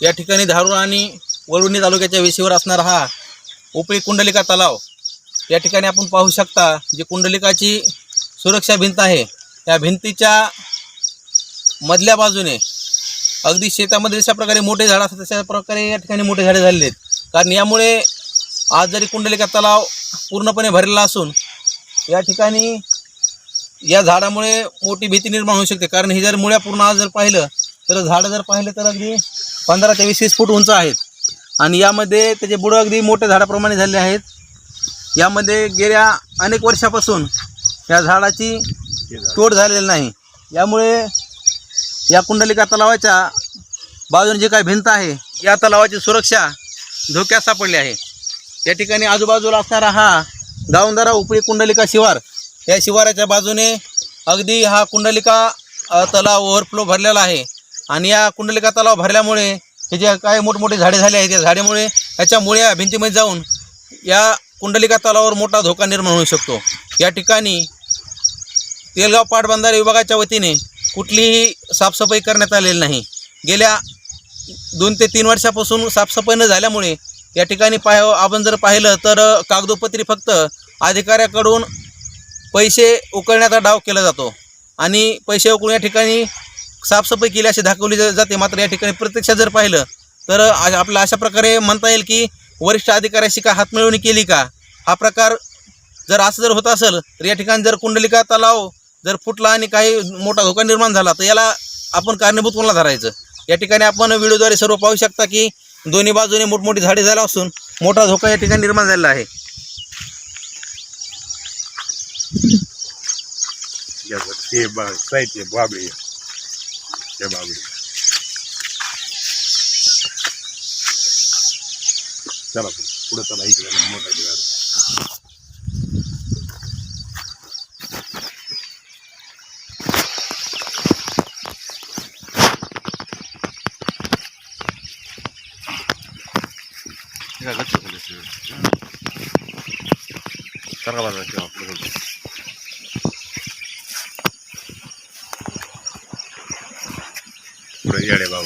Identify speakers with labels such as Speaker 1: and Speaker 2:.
Speaker 1: या ठिकाणी धारूर आणि वळवणी तालुक्याच्या वेशीवर असणारा हा उपरी कुंडलिका तलाव. या ठिकाणी आपण पाहू शकता जी कुंडलिकाची सुरक्षा भिंत आहे. या भिंतीच्या मधल्या बाजूने अगदी शेतामध्ये जशा प्रकारे मोठे झाड असतात तशा प्रकारे या ठिकाणी मोठे झाडे झालेले आहेत. कारण यामुळे आज जरी कुंडलिका तलाव पूर्णपणे भरलेला असून या ठिकाणी या झाडामुळे मोठी भीती निर्माण होऊ शकते. कारण ही जर मुळ्या पूर्ण आज जर पाहिलं तर झाडं जर पाहिलं तर अगदी पंधरा ते वीस वीस फूट उंच आहेत. आणि यामध्ये त्याचे बुडं अगदी मोठ्या झाडाप्रमाणे झाले आहेत. यामध्ये गेल्या अनेक वर्षापासून या झाडाची तोड झालेली नाही. यामुळे या कुंडलिका तलावाच्या बाजूने जी काही भिंत आहे या तलावाची सुरक्षा धोक्यात सापडली आहे. या ठिकाणी आजूबाजूला असणारा हा गावंदारा उपळी कुंडलिका शिवार या शिवाराच्या बाजूने अगदी हा कुंडलिका तलाव ओव्हरफ्लो भरलेला आहे. आणि या कुंडलिका तलाव भरल्यामुळे हे जे काय मोठमोठे झाडे झाले आहेत त्या झाडेमुळे याच्या मुळ्या भिंतीमध्ये जाऊन या कुंडलिका तलावावर मोठा धोका निर्माण होऊ शकतो. या ठिकाणी तेलगाव पाटबंधारे विभागाच्या वतीने कुठलीही साफसफाई करण्यात आलेली नाही. गेल्या दोन ते तीन वर्षापासून साफसफाई न झाल्यामुळे या ठिकाणी पाह आपण जर पाहिलं तर कागदोपत्री फक्त अधिकाऱ्याकडून पैसे उकळण्याचा डाव केला जातो. आणि पैसे उकळून या ठिकाणी साफसफाई केली अशी दाखवली जाते. मात्र या ठिकाणी प्रत्यक्षात जर पाहिलं तर आ- आपल्या अशा प्रकारे म्हणता येईल की वरिष्ठ अधिकाऱ्याशी का हातमिळवणी केली का? हा प्रकार जर असं जर होत असेल तर या ठिकाणी जर कुंडलिका तलाव जर फुटला आणि काही मोठा धोका निर्माण झाला तर याला आपण कारणीभूत कोणाला धरायचं. या ठिकाणी आपण व्हिडिओद्वारे सर्व पाहू शकता की दोन्ही बाजूने मोठमोठी झाडे झाला असून मोठा धोका या ठिकाणी निर्माण झालेला आहे.
Speaker 2: ते बा साहित्य बाबळी त्या बाबळी चला पुढे चला इकडे मोठा झाड
Speaker 3: Sarga baza
Speaker 2: やれば。